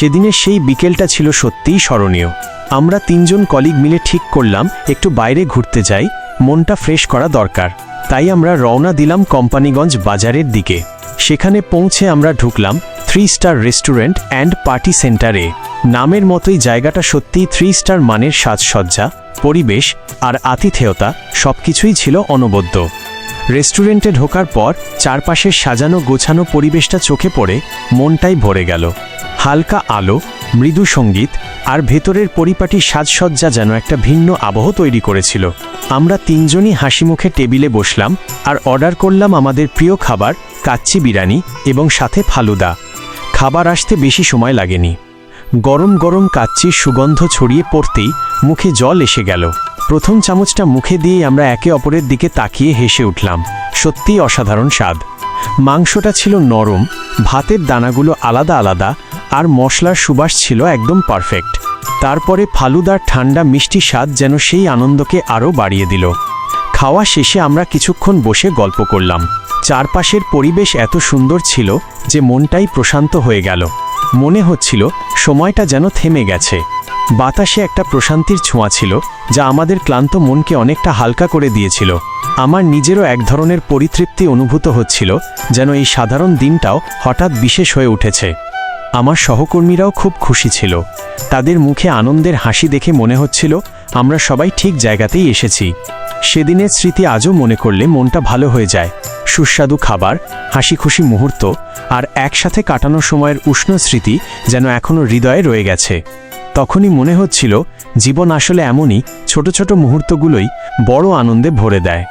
সেদিনের সেই বিকেলটা ছিল সত্যিই স্মরণীয়। আমরা তিনজন কলিগ মিলে ঠিক করলাম, একটু বাইরে ঘুরতে যাই, মনটা ফ্রেশ করা দরকার। তাই আমরা রওনা দিলাম কোম্পানিগঞ্জ বাজারের দিকে। সেখানে পৌঁছে আমরা ঢুকলাম three star restaurant and party সেন্টারে নামের মতোই জায়গাটা সত্যিই থ্রি স্টার মানের সাজসজ্জা, পরিবেশ আর আতিথেয়তা সবকিছুই ছিল অনবদ্য। রেস্টুরেন্টে ঢোকার পর চারপাশের সাজানো গোছানো পরিবেশটা চোখে পড়ে, মনটাই ভরে গেল। হালকা আলো, মৃদু সংগীত আর ভেতরের পরিপাটি সাজসজ্জা যেন একটা ভিন্ন আবহ তৈরি করেছিল। আমরা তিনজনই হাসি মুখে টেবিলে বসলাম আর অর্ডার করলাম আমাদের প্রিয় খাবার, কাচ্চি বিরিয়ানি এবং সাথে ফালুদা। খাবার আসতে বেশি সময় লাগেনি। গরম গরম কাচ্চির সুগন্ধ ছড়িয়ে পড়তেই মুখে জল এসে গেল। প্রথম চামচটা মুখে দিয়েই আমরা একে অপরের দিকে তাকিয়ে হেসে উঠলাম। সত্যিই অসাধারণ স্বাদ। মাংসটা ছিল নরম, ভাতের দানাগুলো আলাদা আলাদা আর মশলার সুবাস ছিল একদম পারফেক্ট। তারপরে ফালুদার ঠান্ডা মিষ্টি স্বাদ যেন সেই আনন্দকে আরও বাড়িয়ে দিল। খাওয়া শেষে আমরা কিছুক্ষণ বসে গল্প করলাম। চারপাশের পরিবেশ এত সুন্দর ছিল যে মনটাই প্রশান্ত হয়ে গেল। মনে হচ্ছিল সময়টা যেন থেমে গেছে। বাতাসে একটা প্রশান্তির ছোঁয়া ছিল যা আমাদের ক্লান্ত মনকে অনেকটা হালকা করে দিয়েছিল। আমার নিজেরও এক ধরনের পরিতৃপ্তি অনুভূত হচ্ছিল যেন এই সাধারণ দিনটাও হঠাৎ বিশেষ হয়ে উঠেছে। আমার সহকর্মীরাও খুব খুশি ছিল। তাদের মুখে আনন্দের হাসি দেখে মনে হচ্ছিল, আমরা সবাই ঠিক জায়গাতেই এসেছি। সেদিনের স্মৃতি আজও মনে করলে মনটা ভালো হয়ে যায়। সুস্বাদু খাবার হাসি খুশি মুহূর্ত, আর একসাথে কাটানো সময়ের উষ্ণ স্মৃতি যেন এখনও হৃদয়ে রয়ে গেছে। তখনই মনে হচ্ছিল, জীবন আসলে এমনই, ছোট ছোট মুহূর্তগুলোই বড় আনন্দে ভরে দেয়।